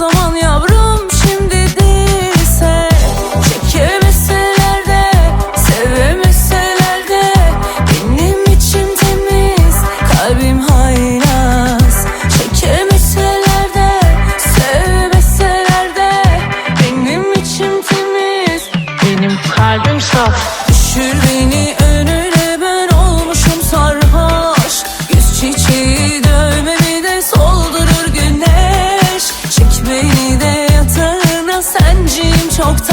zaman yavrum şimdi değilse? Çekemeseler de sevemeseler de. Benim içim temiz kalbim haylaz. Çekemeseler de sevmeseler de. Benim içim temiz Benim kalbim saf. Düşür beni de yatağına senciyim çok